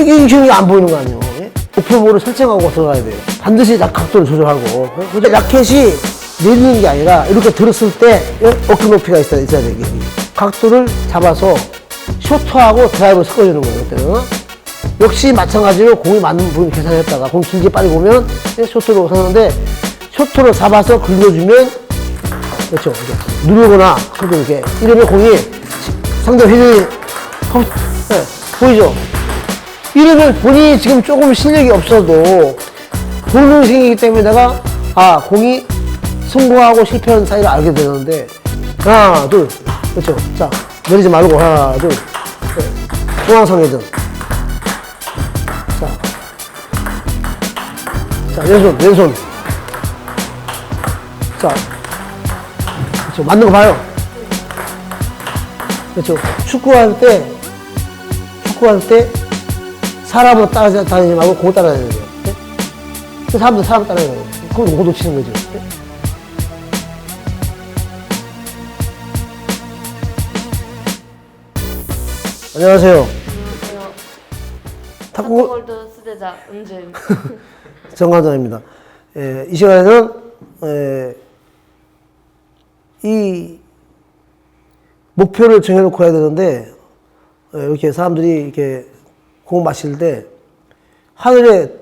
이게 지금 안 보이는 거 아니에요? 예? 목표물을 설정하고 들어가야 돼요. 반드시 약 각도를 조절하고. 예? 라켓이 내리는 게 아니라 이렇게 들었을 때 예? 어깨 높이가 있어야, 있어야 돼. 이게. 각도를 잡아서 쇼트하고 드라이브를 섞어주는 거예요. 그때는. 역시 마찬가지로 공이 맞는 부분 계산했다가 공 길게 빨리 보면 예? 쇼트로 서는데 쇼트로 잡아서 긁어주면 그렇죠. 이렇게 누르거나 그렇게 이렇게 이러면 공이 상대 회전이 컴- 네, 보이죠? 이러면 본인이 지금 조금 실력이 없어도 보는 생이기 때문에 내가 아 공이 성공하고 실패한 사이를 알게 되는데 하나 둘 그렇죠. 자 내리지 말고 하나 둘 네. 중앙선 회전 자, 자 왼손 왼손 자 그렇죠. 맞는 거 봐요. 그렇죠. 축구할 때, 축구할 때, 사람을 따라다니지 말고 공 따라다녀야 돼요. 네? 그 사람도 사람 따라다녀야 돼요. 그건 공 놓치는 거죠. 네? 안녕하세요. 탁구 탁구 골드 수제자 은주입니다. 정관장입니다. 예, 이 시간에는 예, 이 목표를 정해놓고 해야 되는데 예, 이렇게 사람들이 이렇게 공 마실 때 하늘에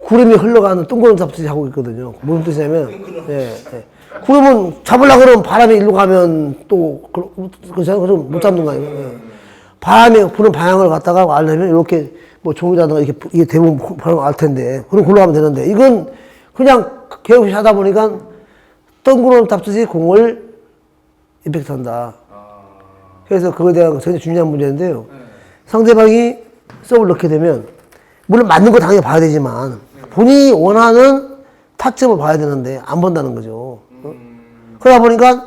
구름이 흘러가는 둥그런 잡듯이 하고 있거든요. 무슨 뜻이냐면 예, 예. 구름은 잡으려고 그러면 바람이 일로 가면 또 그- 그렇잖아요. 그럼 못 잡는 거 아니에요. 예. 바람이 부는 방향을 갖다가 알려면 이렇게 뭐 종이라든가 이렇게 이게 대부분 바람 알 텐데 그럼 굴러가면 되는데 이건 그냥 계속 하다 보니까 덩그러운 잡듯이 공을 임팩트한다. 그래서 그거에 대한 굉장히 중요한 문제인데요. 상대방이 서브를 넣게 되면 물론 맞는 거 당연히 봐야 되지만 본인이 원하는 타점을 봐야 되는데 안 본다는 거죠. 어? 그러다 보니까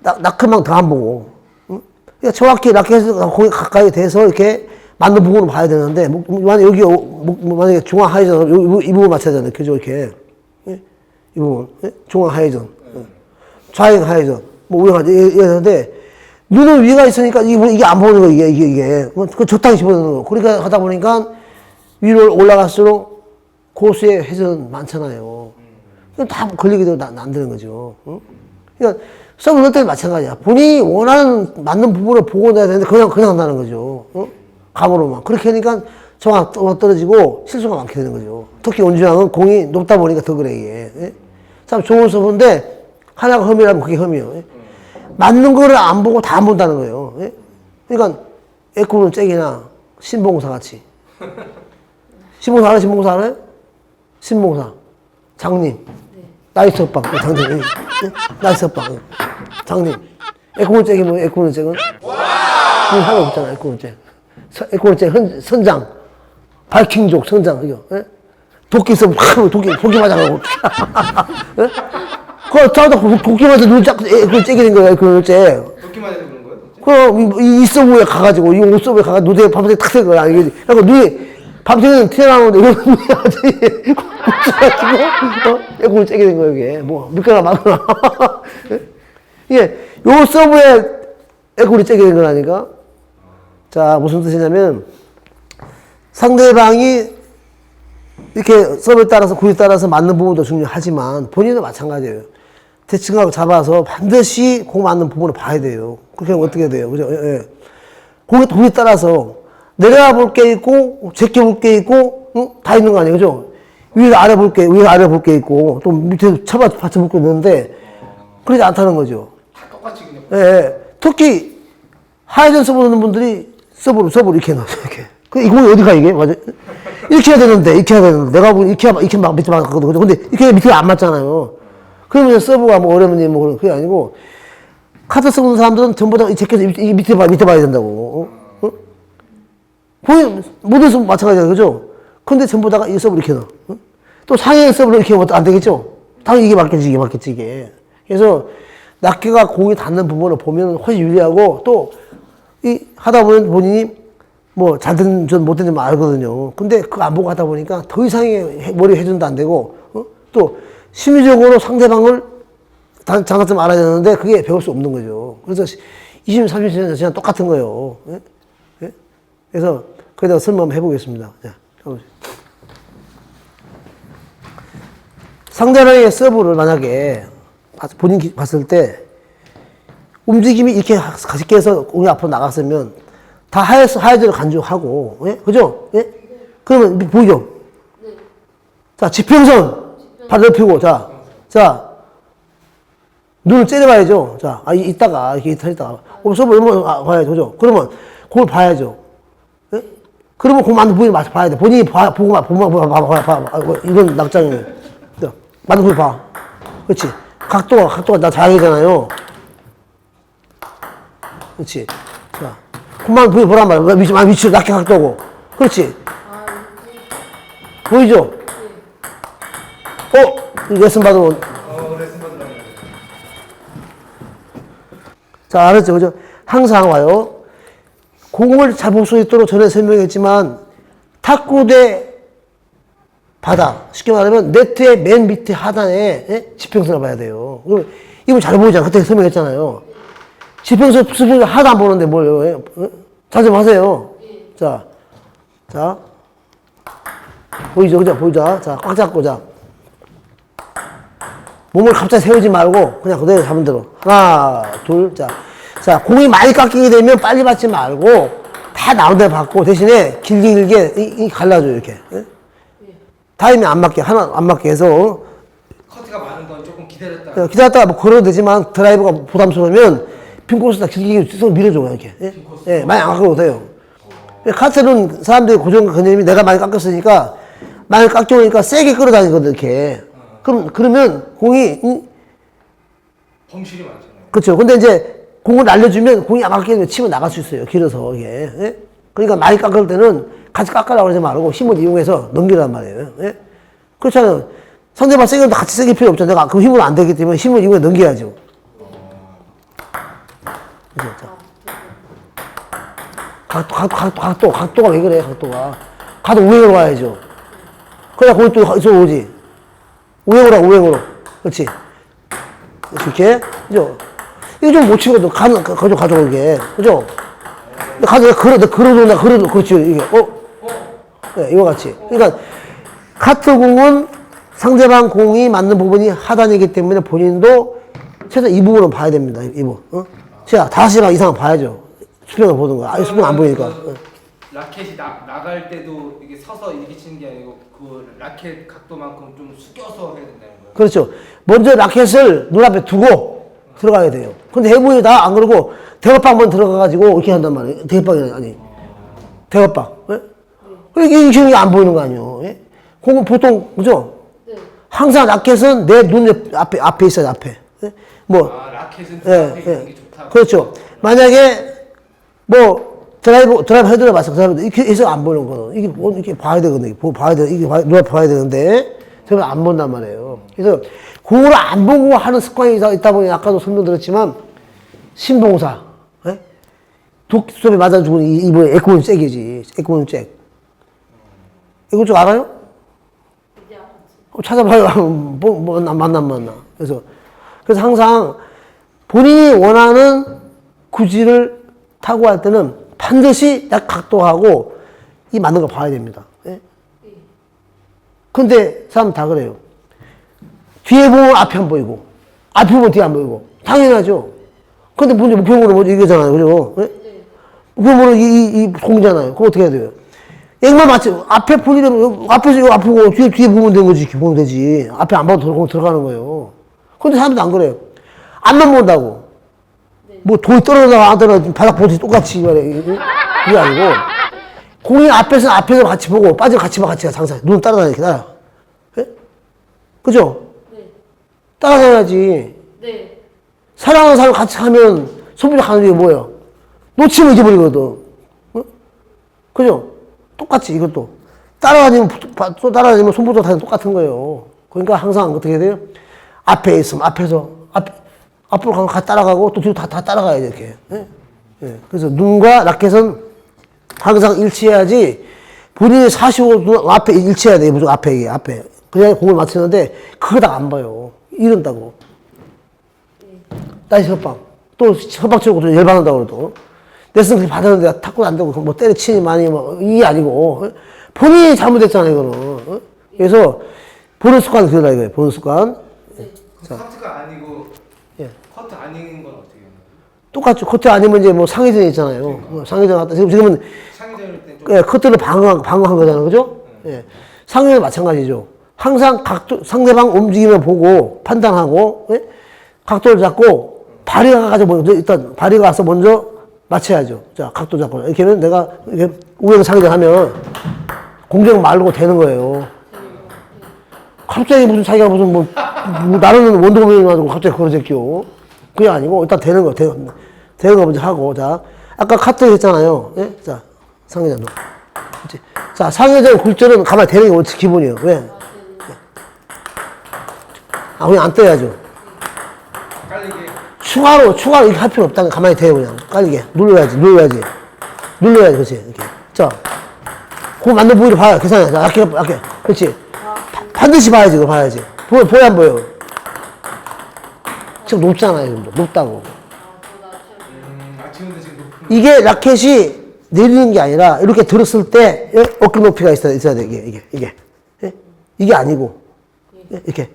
나, 나크만 더안 보고 응? 그러니까 정확히 라켓에서 거기 가까이 돼서 이렇게 맞는 부분을 봐야 되는데 뭐, 만약 여기 어, 뭐, 뭐 만약에 중앙 하이전 이, 부분 맞춰야 되는데 그죠 이렇게 예? 이 부분 예? 중앙 하이전 예. 좌행 하이전 뭐 우영하지 이러는데 눈은 위가 있으니까 이게, 이게 안 보이는 거 이게 이게 이게 뭐, 그 집어넣는 거 그러니까 하다 보니까 위로 올라갈수록 고수의 회전 많잖아요. 다 걸리게 되면 안, 안 되는 거죠. 응? 그러니까 서브 넣을 때는 마찬가지야. 본인이 원하는 맞는 부분을 보고 내야 되는데 그냥 그냥 한다는 거죠. 어? 감으로만 그렇게 하니까 정확 떨어지고 실수가 많게 되는 거죠. 특히 원주양은 공이 높다 보니까 더 그래 이게. 예? 참 좋은 서브인데 하나가 흠이라면 그게 흠이에요. 예? 맞는 거를 안 보고 다 안 본다는 거예요. 예? 그러니까 에코는 잭이나 신봉사 같이. 신봉사 알아요? 신봉사 알아요? 신봉사. 장님. 나이스 오빠. 그 장님. 예. 예? 나이스 오빠. 예. 장님. 에코는 잭이 뭐예요? 에코는 잭은? 그건 하나 없잖아, 에코는 잭. 서- 에코는 잭 선, 선장. 바이킹족 선장. 그죠? 예? 도끼 있으면 확 도끼, 도끼 맞아가고. 예? 그거 저도 도끼 맞아 눈 짝, 에코는 잭이 된 거예요, 에코는 잭. 도끼 맞아서 그런 거예요? 그럼 이, 이 서브에 가가지고 이 옷서브에 가가 눈에 밤새 탁 새는 거야 이게 그래서 눈이 밤새는 튀어나오는데 이거 눈이 아주 꽂혀가지고 어? 에코를 째게 된 거야 이게 뭐 밀가루 막거나 이게 요 서브에 에코를 째게 된 거라니까 자 무슨 뜻이냐면 상대방이 이렇게 서브에 따라서 구에 따라서 맞는 부분도 중요하지만 본인도 마찬가지예요. 대칭하고 잡아서 반드시 공 맞는 부분을 봐야 돼요. 그렇게 하면 어떻게 돼요? 그죠? 예, 예. 공에, 공에 따라서 내려와 볼 게 있고, 제껴 볼 게 있고, 응? 다 있는 거 아니에요? 그죠? 위에서 아래 볼 게, 위에서 아래 볼 게 있고, 또 밑에서 쳐봐, 받쳐 볼게 있는데, 그러지 않다는 거죠. 다 똑같이 그냥 예, 예. 특히 하이전 넣는 분들이 서브로 서브로 이렇게 넣어요. 이렇게. 그 이거 어디 가 이게? 맞아. 이렇게 해야 되는데 이렇게 해야 되는데 내가 보기 이렇게 이렇게 막 밑에 맞거든. 그죠? 근데 이렇게 밑에 안 맞잖아요. 그러면 서브가 뭐 어려운지 뭐 그게 아니고 카드 쓰는 사람들은 전부 다이 제껴서 이- 이 밑에 봐 밑에 봐야 된다고. 어? 어? 보이 모든 마찬가지야 그죠? 근데 전부 다가 이 서브 이렇게 넣어. 어? 또 상해 서브를 이렇게 하면 안 되겠죠? 당연히 이게 맞겠지 이게 맞겠지 이게. 그래서 낱개가 공이 닿는 부분을 보면 훨씬 유리하고 또 이 하다 보면 본인이 뭐 잘든 못 되는 줄 알거든요. 근데 그거 안 보고 하다 보니까 더 이상의 해- 머리 회전도 안 되고 어? 또 심리적으로 상대방을 단- 장단점 알아야 되는데 그게 배울 수 없는 거죠. 그래서 20, 30년 지난 똑같은 거예요. 예? 예? 그래서 거기다가 설명 한번 해보겠습니다. 자. 상대방의 서브를 만약에 본인 기- 봤을 때 움직임이 이렇게 가쉽게 해서 공이 앞으로 나갔으면 다 하야스, 하야대로 간주하고, 예? 그죠? 예? 그러면 보이죠? 자, 지평선. 발 넓히고, 자, 자, 눈을 째려봐야죠. 자, 아, 이- 이따가, 이렇게 이따, 이따가. 그럼 서브 얼마 아, 봐야죠. 그죠? 그러면 그걸 봐야죠. 예? 그러면 공 맞는 부위 맞 봐야 돼. 본인이 봐, 보고 봐, 보고 봐, 봐, 봐, 봐, 봐. 아, 이건 낙장이에요. 자, 맞는 부위 봐. 그렇지. 각도가, 각도가 나 자기잖아요. 그렇지. 자, 부위 보란 말이야. 위치, 아, 위치를 낮게 각도고. 그렇지. 보이죠? 어? 이 레슨 받으면. 어, 레슨 받으라고. 자, 알았죠? 그죠? 항상 와요. 공을 잘볼수 있도록 전에 설명했지만, 탁구 대 바닥. 쉽게 말하면, 네트의 맨 밑에 하단에 예? 지평선을 봐야 돼요. 이거 잘 보이잖아. 그때 설명했잖아요. 지평선 수평 하나도 안 보는데 뭘, 예? 어? 잘좀 하세요. 자, 자. 보이죠? 그죠? 보이죠? 자, 꽉 잡고, 자. 몸을 갑자기 세우지 말고 그냥 그대로 잡은 대로 하나 둘 자. 자 공이 많이 깎이게 되면 빨리 받지 말고 다 나온 대로 받고 대신에 길게 길게 이, 이 갈라줘 이렇게 예? 타이밍 안 맞게 하나 안 맞게 해서 커트가 많은 건 조금 기다렸다. 어, 기다렸다가 뭐 걸어도 되지만 드라이브가 부담스러우면 핀코스다 길게 길게 쭉 밀어줘 이렇게 예? 예, 많이 안 깎아도 돼요 카트는 사람들이 고정 개념이 내가 많이 깎였으니까 많이 깎여오니까 세게 끌어다니거든 이렇게 그럼 그러면 공이 이- 범실이 많잖아요. 그렇죠. 근데 이제 공을 날려주면 공이 안 깎이면 치면 나갈 수 있어요. 길어서 이게. 예? 그러니까 많이 깎을 때는 같이 깎으라고 그러지 말고 힘을 이용해서 넘기란 말이에요. 예? 그렇잖아요. 상대방 세게 해도 같이 세게 필요. 내가 그 힘으로 안 되기 때문에 힘을 이용해 넘겨야죠. 그죠? 자. 각도, 각도, 각도, 각도, 각도가 왜 그래, 각도가. 가도 우행으로 가야죠. 그래야 공이 또 이쪽으로 오지. 우행으로 가, 우행으로. 그렇지. 이렇게 그죠? 이거 좀 못 치거든. 가는 가져 가져오게 그죠? 가져 걸어 내가 걸어도 나 걸어도 그렇지 이게 어? 네, 이와 같이. 그러니까 카트 공은 상대방 공이 맞는 부분이 하단이기 때문에 본인도 최소 이 부분은 봐야 됩니다. 이 부분. 어? 자 다섯 시간 이상 봐야죠. 수평을 보는 거야. 아니 수평 안 보이니까. 그 어. 라켓이 나, 나갈 때도 이게 서서 이렇게 치는 게 아니고 그 라켓 각도만큼 좀 숙여서 해야 된다는 거예요. 그렇죠. 먼저 라켓을 눈앞에 두고 들어가야 돼요. 근데 해보니 다안 그러고 대업방만 들어가가지고 이렇게 한단 말이에요. 대업방이 아니. 대업방. 예? 이게 이게 안 보이는 거 아니에요. 예? 공은 보통, 그죠? 네. 항상 라켓은 내 눈 앞에, 앞에 있어요, 앞에. 예? 뭐, 아 라켓은 예, 앞에 있는 게 예. 좋다. 그렇죠. 만약에 뭐 드라이브 드라이브 헤드를 봤어. 드라이브 이렇게 해서 안 보는 거는 이게 뭐 이렇게 봐야 되거든. 보- 봐야 돼. 이게 봐- 누가 봐야 되는데 저는 안 본단 말이에요. 그래서 공을 안 보고 하는 습관이 있다- 보니 아까도 설명드렸지만 신봉사, 예? 독 수업에 맞아 죽은 이- 이번에 에코는 잭이지. 에코는 잭. 이거 좀 알아요? 찾아봐요. 뭐, 뭐, 만나, 만나, 만나. 그래서, 그래서 항상 본인이 원하는 구질을 타고 할 때는 반드시 약 각도하고 이 맞는 거 봐야 됩니다. 예? 근데 사람 다 그래요. 뒤에 보면 앞이 안 보이고, 앞에 보면 뒤에 안 보이고. 당연하죠. 근데 문제 목표물은 뭐 이거잖아요. 그죠? 예? 목표물은 이, 이, 이 공이잖아요. 그거 어떻게 해야 돼요? 액만 맞지. 앞에 보이려면 앞에서 아프고 뒤에 뒤에 보면 되는 거지. 보면 되지. 앞에 안 봐도 들어가- 들어가는 거예요. 근데 사람들이 안 그래요. 앞만 본다고. 뭐 돌 떨어져 바닥 보듯이 똑같이 말해. 이게 그게 아니고 공이 앞에서 앞에서 같이 보고 빠져 같이 봐 같이 가 장사. 눈 따라다니게 따라. 예? 그죠? 네. 따라다녀야지. 네. 사랑하는 사람 같이 하면 소비자 가는 게 뭐예요? 놓치면 잊어버리거든. 어? 그죠? 똑같이 이것도. 따라다니면, 부- 또 따라다니면 손부터 다니면 똑같은 거예요. 그러니까 항상 어떻게 돼요? 앞에 있으면 앞에서, 앞, 앞으로 가면 같이 따라가고 또 뒤로 다, 다 따라가야 돼, 이렇게. 예? 예. 그래서 눈과 라켓은 항상 일치해야지 본인이 45도 앞에 일치해야 돼, 무조건 앞에, 이게 앞에. 그래야 공을 맞추는데 그거 다 안 봐요. 이런다고. 다시 협박. 또 협박 치고 또 열받는다고 그러고. 레슨 그렇게 받았는데 탁구 안 되고 뭐 때려치니 많이 뭐 이게 아니고 어? 본인이 잘못했잖아요 이거는 어? 그래서 보는 습관 그거다 이거예요 보는 습관 커트가 아니고 예. 커트 아닌 건 어떻게 해요? 똑같죠. 커트 아니면 이제 뭐 상해전 있잖아요. 뭐 상해전 갔다. 지금 지금은 상의전일 땐좀 예, 커트를 방어한, 방어한 거잖아요. 그죠? 예. 상해는 마찬가지죠. 항상 각도 상대방 움직임을 보고 판단하고 예? 각도를 잡고 발이가 가서 먼저 일단 발이가 가서 먼저 맞춰야죠. 자 각도 잡고. 이렇게 하면 내가 이렇게 우회로 상해전 하면 공격 말고 되는 거예요. 갑자기 무슨 자기가 무슨 뭐, 뭐 나르는 원더우먼이 가지고 갑자기 그걸 제끼요. 그게 아니고 일단 되는 거, 되는, 되는 거 먼저 하고. 자, 아까 카트 했잖아요. 예? 자, 상회전도. 그치? 자, 상회전 굴절은 가만히 되는 게 원칙 기본이에요. 왜? 아, 그냥 안 떠야죠. 추가로, 추가로 이렇게 할 필요 없다. 가만히 대요, 그냥. 깔리게. 눌러야지, 눌러야지. 눌러야지, 그렇지. 이렇게. 자, 그거 맞는 부위를 봐요. 계산해. 자, 약해, 약해. 그렇지. 바- 반드시 봐야지, 그거 봐야지. 보여, 보여, 안 보여? 지금 높잖아요, 지금. 높다고. 음, 아 지금도 지금 높은 이게 라켓이 내리는 게 아니라 이렇게 들었을 때 예? 어깨 높이가 있어야, 있어야 돼, 이게, 이게, 이게. 예? 이게 아니고. 예? 이렇게.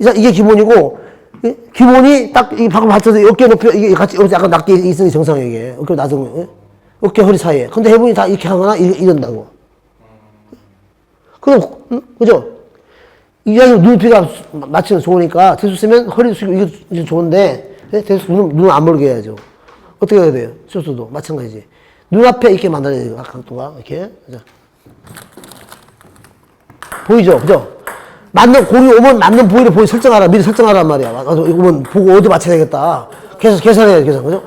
이게 기본이고, 예? 기본이 딱, 이 방금 봤을 때 어깨 높이가 이게 같이 약간 낮게 있으는 게 정상이에요, 이게. 어깨 낮은 거. 예? 어깨 허리 사이에. 근데 해분이 다 이렇게 하거나 이- 이런다고. 그럼, 음? 그죠? 이왕이 눈높이가 맞추면 좋으니까 대수 쓰면 허리 숙이고 이게 이게 좋은데 예? 대수 눈, 눈을 안 멀게 해야죠. 어떻게 해야 돼요? 쇼트도 마찬가지지. 눈앞에 이렇게 만들어야 돼요. 각도가 이렇게. 자. 보이죠? 그죠? 맞는 공이 오면 맞는 부위를 보이 설정하라. 미리 설정하란 말이야. 이거 오면 보고 어디 맞춰야 되겠다. 계산 계산해야 돼. 계산. 그죠?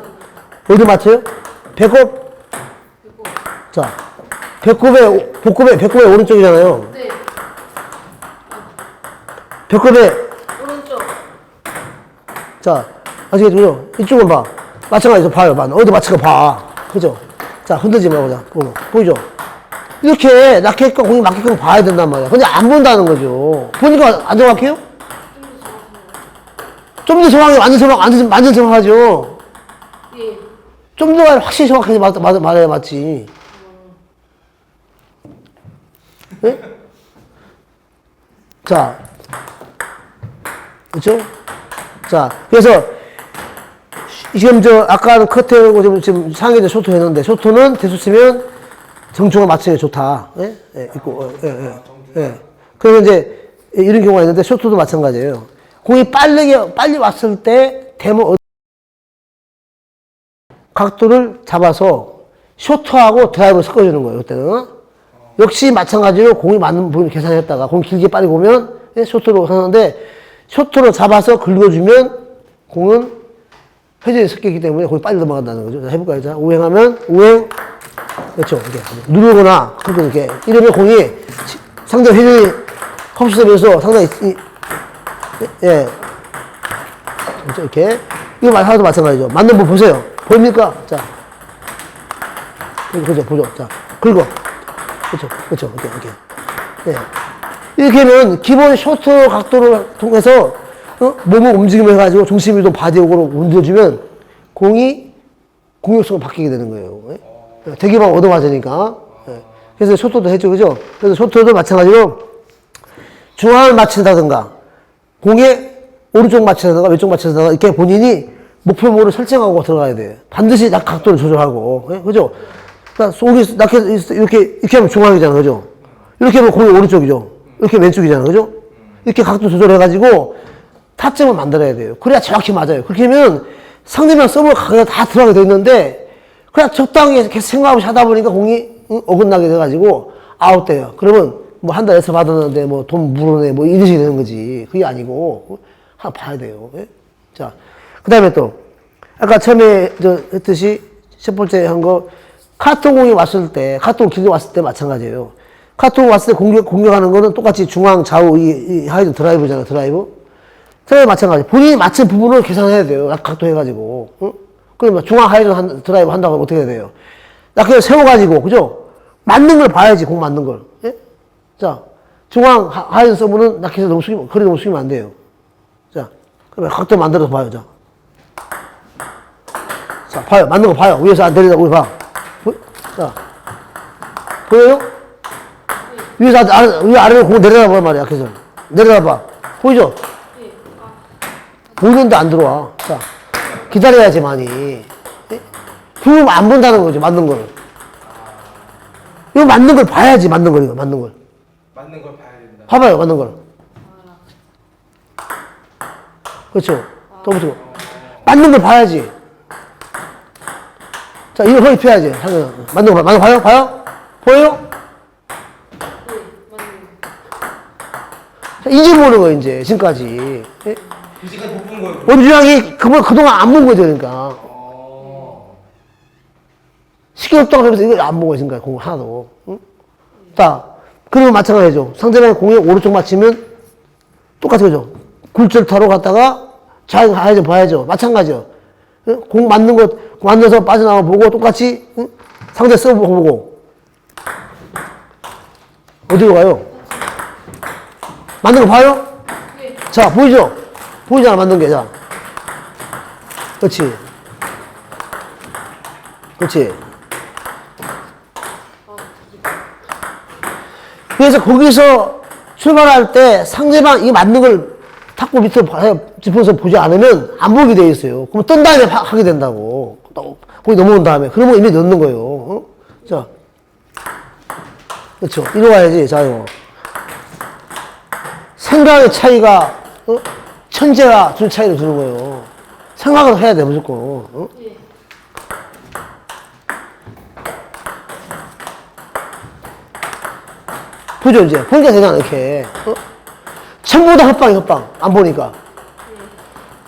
어디 맞춰요? 배꼽. 자. 배꼽의 복급의 배꼽의 오른쪽이잖아요. 네. 배꼽의 오른쪽. 자, 아시겠죠? 이쪽은 봐. 마찬가지로 봐요. 봐. 어디 맞춰가 봐. 그죠? 자, 흔들지 말고, 자, 보고. 보이죠? 이렇게 라켓과 공이 맞게끔 봐야 된단 말이야. 근데 안 본다는 거죠. 보니까 안 정확해요? 좀 더 정확해. 완전 정확, 완전, 완전 정확하죠? 예. 좀 더 확실히 정확하게 맞, 맞, 말해야 맞지. 네? 자, 그렇죠? 자, 그래서 지금 저 아까는 커트하고 지금, 지금 상해도 쇼트 했는데 쇼트는 대수 쓰면 정중을 맞추는 게 좋다. 예? 예, 있고, 어, 예, 예. 예. 그래서 이제 이런 경우가 있는데 쇼트도 마찬가지예요. 공이 빠르게, 빨리 왔을 때 대모 어- 각도를 잡아서 쇼트하고 드라이브를 섞어주는 거예요, 그때는. 역시 마찬가지로 공이 맞는 부분 계산했다가 공 길게 빨리 보면 예, 쇼트로 하는데 쇼트로 잡아서 긁어주면 공은 회전이 섞이기 때문에 공이 빨리 넘어간다는 거죠. 자, 해볼까요? 자, 우행하면 우행 그렇죠. 이렇게 누르거나 그렇게 이렇게 이러면 공이 시- 상대 회전이 흡수되면서 상당히 이- 예 그렇죠. 이렇게 이거 말 하나도 마찬가지죠. 맞는 분 보세요. 보입니까? 자 그죠, 보죠. 자 긁어. 그렇죠, 그렇죠. 이렇게 이렇게. 예. 이렇게 하면 기본 쇼트 각도를 통해서 어? 몸을 움직임을 해가지고 중심 이동 바디옥으로 움직여주면 공이 공격성을 바뀌게 되는 거예요. 예? 대기방 얻어맞으니까. 예. 그래서 쇼트도 해줘, 그죠? 그래서 쇼트도 마찬가지로 중앙을 맞춘다든가 공에 오른쪽 맞춘다든가 왼쪽 맞춘다든가 이렇게 본인이 목표물을 설정하고 들어가야 돼요. 반드시 각 각도를 조절하고. 예? 그죠? 그러니까 속이 낙해 이렇게 이렇게 하면 중앙이잖아, 그죠? 이렇게 하면 공이 오른쪽이죠. 이렇게 왼쪽이잖아, 그죠? 이렇게 각도 조절해가지고 타점을 만들어야 돼요. 그래야 정확히 맞아요. 그렇게 하면 상대방 서브 가게가 다 들어가게 돼 있는데 그냥 적당히 계속 생각 없이 하다 보니까 공이 응, 어긋나게 돼가지고 아웃돼요. 그러면 뭐 한 달 에서 받았는데 뭐 돈 물어내 뭐 이런 식이 되는 거지. 그게 아니고 하나 봐야 돼요. 예? 자, 그 다음에 또 아까 처음에 저 했듯이 첫 번째 한 거 카톡공이 왔을 때 카톡 길게 왔을 때 마찬가지예요. 카톡 왔을 때 공격 공격하는 거는 똑같이 중앙 좌우 이, 이 하이드 드라이브잖아 드라이브. 드라이브 마찬가지. 본인이 맞춘 부분을 계산해야 돼요. 약 각도 해가지고. 응? 그러면 중앙 하이드 한, 드라이브 한다고 하면 어떻게 해야 돼요? 나 그냥 세워가지고 그죠? 맞는 걸 봐야지 공 맞는 걸. 예? 자 중앙 하- 하이드 서브는 낙해서 너무 숙이면 거리 너무 숙이면 안 돼요. 자 그러면 각도 만들어서 봐요. 자. 자, 봐요. 맞는 거 봐요. 위에서 안 내리다, 우리 봐. 보, 자. 보여요? 위에서 아래, 위 아래로 공 내려다 봐 말이야. 그래서. 내려다 봐. 보이죠? 예. 아, 보이는데 안 들어와. 자, 기다려야지, 많이. 예? 그럼 안 본다는 거죠, 맞는 거를. 이거 맞는 걸 봐야지, 맞는 걸, 이거, 맞는 걸. 맞는 걸 봐야 된다. 봐봐요, 맞는 걸. 그렇죠. 또 보시고. 맞는 걸 봐야지. 자, 이거 허리 펴야지. 맞는 거 봐. 맞는 거 봐요? 봐요? 보여요? 예. 맞는 자, 이제 보는 거, 이제. 지금까지. 예? 이제까지 못본 거예요. 원주양이 그걸 그동안 안 본 거죠, 그러니까. 어. 시끄럽다고 하면서 이걸 안 보고 있으니까, 공 하나도. 응? 자, 그리고 마찬가지죠. 상대방의 공에 오른쪽 맞히면 똑같은 거죠. 굴절 타러 갔다가 잘 가야죠, 봐야죠. 마찬가지죠. 응? 공 맞는 거, 만나서 빠져나와 보고 똑같이 응? 상대 서브 보고. 어디로 가요? 맞는 거 봐요? 예. 자, 보이죠? 보이잖아, 맞는 게. 자. 그렇지. 그렇지. 그래서 거기서 출발할 때 상대방 이 맞는 걸 탁구 밑으로 봐- 짚어서 보지 않으면 안 보게 돼 있어요. 그럼 뜬 다음에 하- 하게 된다고. 또 거기 넘어온 다음에. 그러면 이미 넣는 거예요. 어? 자. 그렇죠. 이리 와야지. 자, 이거. 생각의 차이가, 어? 천재가 준 차이를 주는 거예요. 생각을 해야 돼, 무조건. 어? 예. 보죠, 이제. 보니까 되잖아, 이렇게. 어? 전부 다 헛방이 헛방. 안 보니까.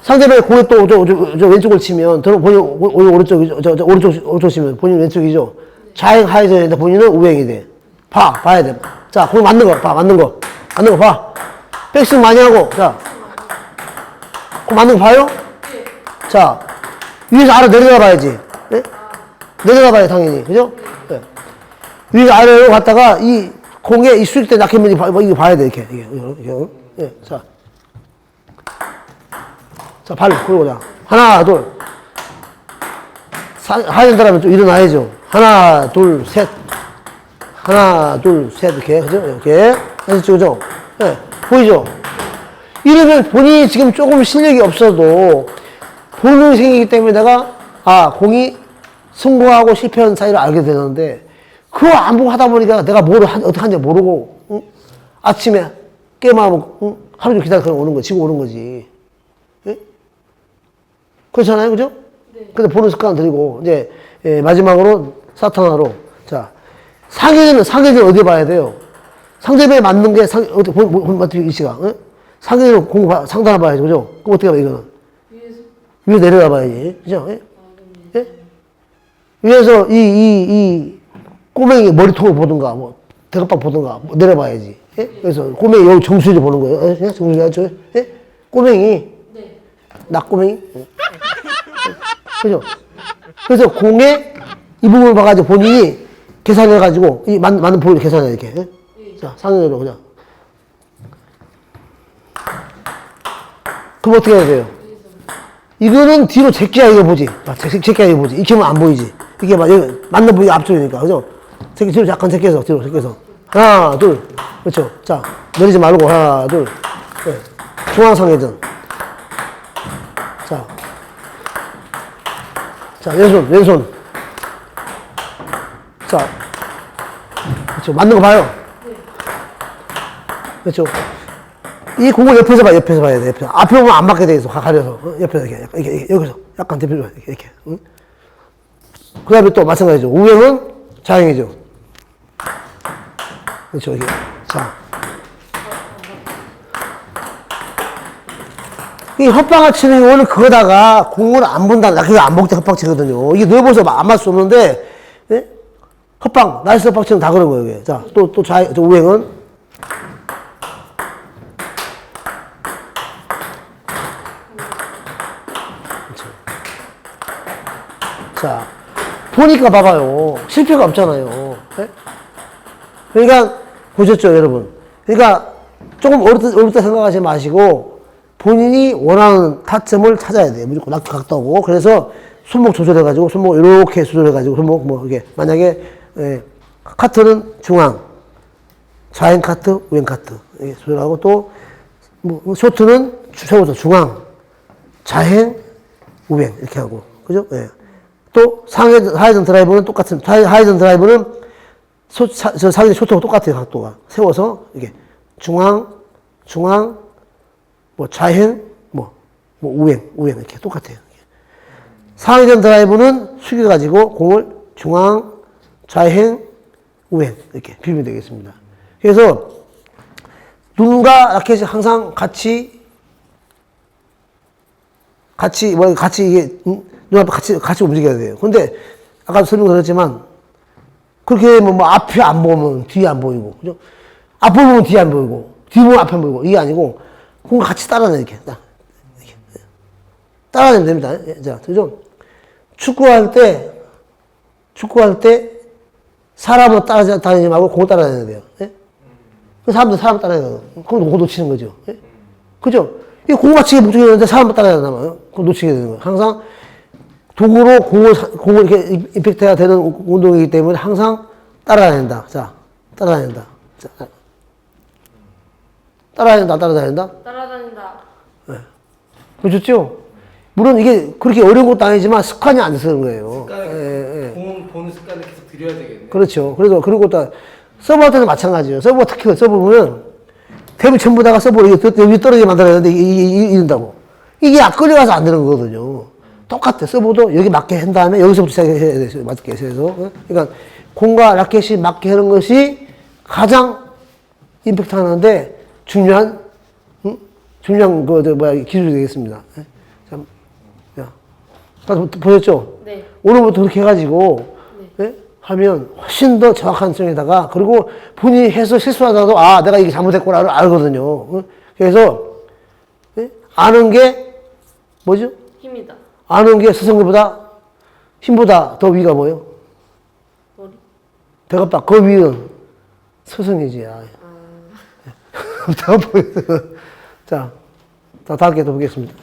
상대방이 공에 또, 저, 저, 저 왼쪽을 치면, 저는 본인, 오른쪽이죠. 저, 저 오른쪽, 오른쪽 치면 본인 왼쪽이죠. 좌행 하회전인데 본인은 우행이 돼. 봐, 봐야 돼. 자, 거기 맞는 거, 봐, 맞는 거. 맞는 거 봐. 백스윙 많이 하고, 자. 그거 맞는 거 봐요? 예. 자, 위에서 아래 내려가 봐야지. 예? 내려가 봐야 당연히. 그죠? 예. 위에서 아래로 갔다가 이 공에 이 수익대 낙했는지 봐, 이거 봐야 돼. 이렇게. 이게. 이렇게. 예. 자. 자, 발 풀고 자. 하나, 둘. 사, 하얀 사람은 좀 일어나야죠. 하나, 둘, 셋. 하나, 둘, 셋. 이렇게. 그죠? 이렇게. 해서 찍죠? 예. 보이죠? 이러면 본인이 지금 조금 실력이 없어도 본능이 생기기 때문에 내가 아 공이 성공하고 실패한 사이를 알게 되는데 그거 안 보고 하다 보니까 내가 뭐를 하, 어떻게 하는지 모르고 응? 아침에 깨마하고 응? 하루 종일 기다려 오는 거 지고 오는 거지 예? 그렇잖아요 그죠? 네. 근데 보는 습관 들이고 이제 예, 마지막으로 사탄화로 자 상해는 상해는 어디 봐야 돼요? 상대방에 맞는 게 상, 어떻게 본, 본, 본, 이 시각 예? 상해는 공부 봐- 상단을 봐야죠 그죠? 그럼 어떻게 봐 이거는 위에서. 위에 내려가 봐야지. 그죠? 예? 아. 예? 위에서 이, 이, 이 꼬맹이 머리통을 보든가, 뭐, 대각박 보든가, 뭐 내려봐야지. 예? 그래서 꼬맹이 여기 정수리 보는 거예요. 예? 예? 정수리 아죠? 예? 꼬맹이, 네. 낙꼬맹이. 예. 그죠? 그래서 공에 이 부분을 봐가지고 본인이 계산해가지고, 이 맞, 맞는 부분을 계산해, 이렇게. 예? 예. 자, 상현으로 그냥. 그럼 어떻게 해야 돼요? 이거는 뒤로 제끼야 이거 보지. 아, 제, 제끼야 이거 보지. 이렇게 하면 안 보이지. 이게 막, 부위가 앞쪽이니까. 그죠? 제끼, 뒤로 약간 제껴서, 뒤로 제껴서. 하나, 둘. 그렇죠. 자, 내리지 말고, 하나, 둘. 네. 중앙상회전. 자. 자, 왼손, 왼손. 자. 그렇죠. 맞는 거 봐요. 그렇죠. 이 공을 옆에서 봐, 옆에서 봐야 돼, 옆에서. 앞에 보면 안 맞게 돼 있어, 가- 가려서. 어? 옆에서 이렇게, 이렇게, 이렇게, 여기서. 약간 대표로 이렇게, 이렇게. 응? 그 다음에 또 마찬가지죠. 우행은 자행이죠. 그렇죠, 이게. 자. 이 헛방을 치는 경우는 그거다가 공을 안 본다. 그게 안 먹대 헛방 치거든요. 이게 넓어서 안 맞을 수 없는데, 예? 헛방, 나이스 헛방 치면 다 그런 거예요, 이게. 자, 또, 또 좌, 저 우행은 자, 보니까 봐봐요. 실패가 없잖아요. 예? 그러니까, 보셨죠, 여러분? 그러니까, 조금 어렵다, 어렵다 생각하지 마시고, 본인이 원하는 타점을 찾아야 돼요. 무조건 낙 각도고. 그래서, 손목 조절해가지고 손목 이렇게 조절해가지고 손목 뭐 이게 만약에 예, 카트는 중앙, 좌행 카트, 우행 카트 이렇게 조절하고 또 뭐 쇼트는 세워서 중앙, 좌행, 우행 이렇게 하고 그죠? 예. 또 상해 하이든 드라이브는 똑같은 하이- 하이든 드라이브는 소, 사, 저 상해 쇼트하고 똑같아요 각도가 세워서 이게 중앙, 중앙, 뭐 좌행, 뭐, 뭐 우행, 우행 이렇게 똑같아요. 상회전 드라이브는 숙여가지고 공을 중앙, 좌행, 우행 이렇게 비비면 되겠습니다. 그래서 눈과 라켓이 항상 같이 같이 뭐 같이 이게 음, 눈앞에 같이 같이 움직여야 돼요. 근데 아까도 설명드렸지만 그렇게 뭐, 뭐 앞이 안 보면 뒤에 안 보이고 그죠? 앞을 보면 뒤에 안 보이고 뒤 보면 앞에 안 보이고 이게 아니고 공 같이 따라내 이렇게 딱 이렇게. 따라내면 됩니다. 예, 자, 그죠? 축구할 때 축구할 때 사람을 따라다니지 말고 공 따라다녀야 돼요. 예? 그 사람도 사람 따라다녀요. 그럼 공 놓치는 거죠. 예? 그죠? 이 공같이 묵직했는데 사람을 따라다니면 그럼 놓치게 되는 거예요. 항상 도구로 공을, 사- 공을 이렇게 임- 임팩트가 되는 운동이기 때문에 항상 따라다닌다. 자, 따라다닌다. 자, 따라다닌다, 따라다닌다. 따라다닌다. 그렇죠? 물론 이게 그렇게 어려운 것도 아니지만 습관이 안 그런 거예요. 습관을 예, 예. 공 보는 습관을 계속 들여야 되겠네. 그렇죠. 그래서 그리고 또 서브할 때도 마찬가지예요. 서브 특히 서브 보면 대부분 전부 다가 서브를 여기 떨어지게 만들어야 되는데 이- 이- 이- 이런다고. 이게 약 끌려가서 안 되는 거거든요. 똑같아. 서브도 여기 맞게 한 다음에 여기서부터 시작해야 돼요. 맞게 해서. 어? 그러니까 공과 라켓이 맞게 하는 것이 가장 임팩트 하는데 중요한, 응? 중요한 그, 저, 뭐야, 기술이 되겠습니다. 예? 참, 야. 보셨죠? 네. 오늘부터 그렇게 해가지고 예? 하면 훨씬 더 정확한 점에다가 그리고 본인이 해서 실수하다가도 아 내가 이게 잘못했구나를 알거든요. 어? 그래서 예? 아는 게 뭐죠? 힘이다. 아는 게 스승보다 힘보다 더 위가 뭐예요? 머리. 빡. 그 위는 스승이지. 아. 빡. 자, 자 다음 기회 또 보겠습니다.